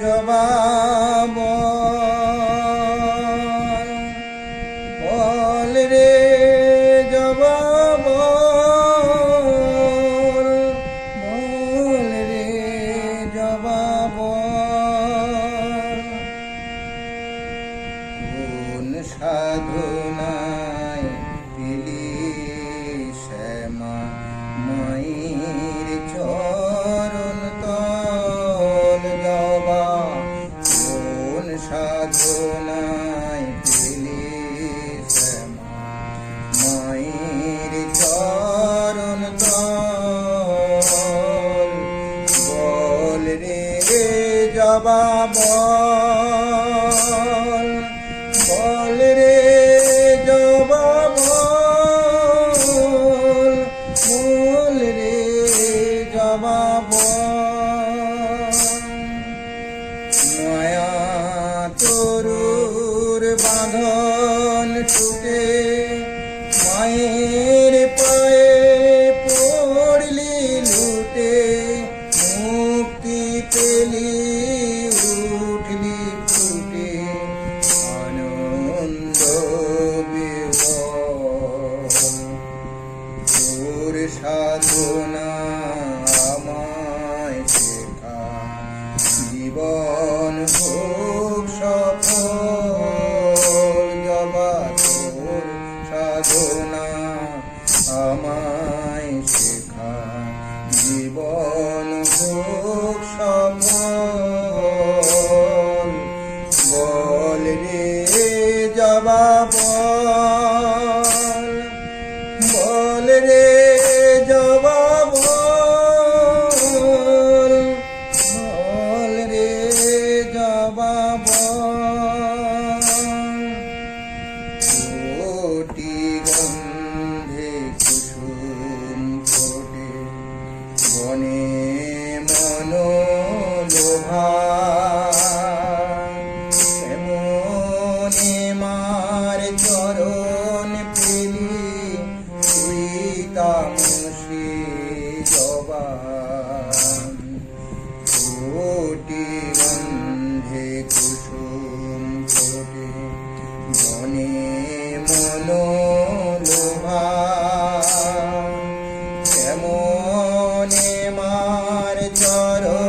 ગવામો. বাবা থাকবো না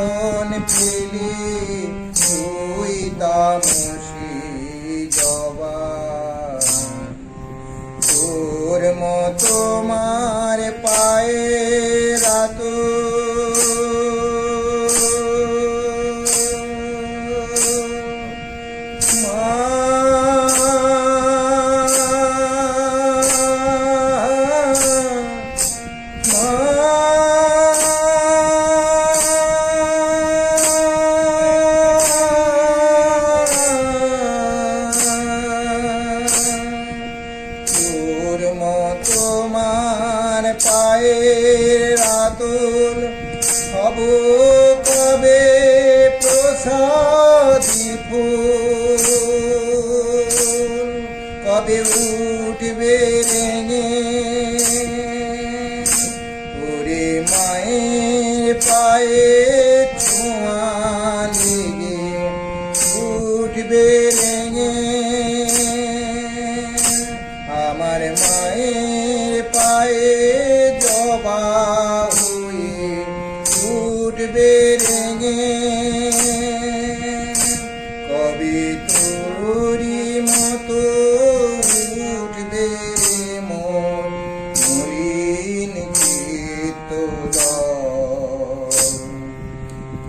জীবন ফেলে ওই তামসি জবা। তোর মতো মা পায়ের আতুল হব কবে প্রসাদি ফুল? কবে উঠবে রেঙে ক্ষমা হয়ে উঠবে রেঙে। কবে তোরি মতো উঠবে মন? মরিন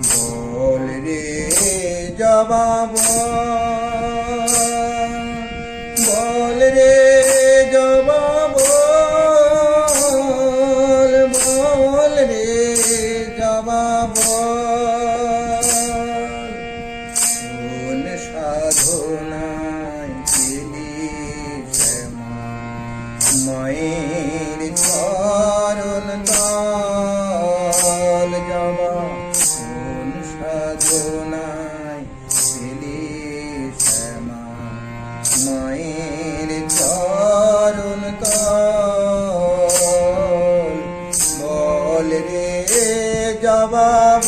বল রে জবাব বল রে জবা বল সাধনায় মায়ের ছ রে জবাব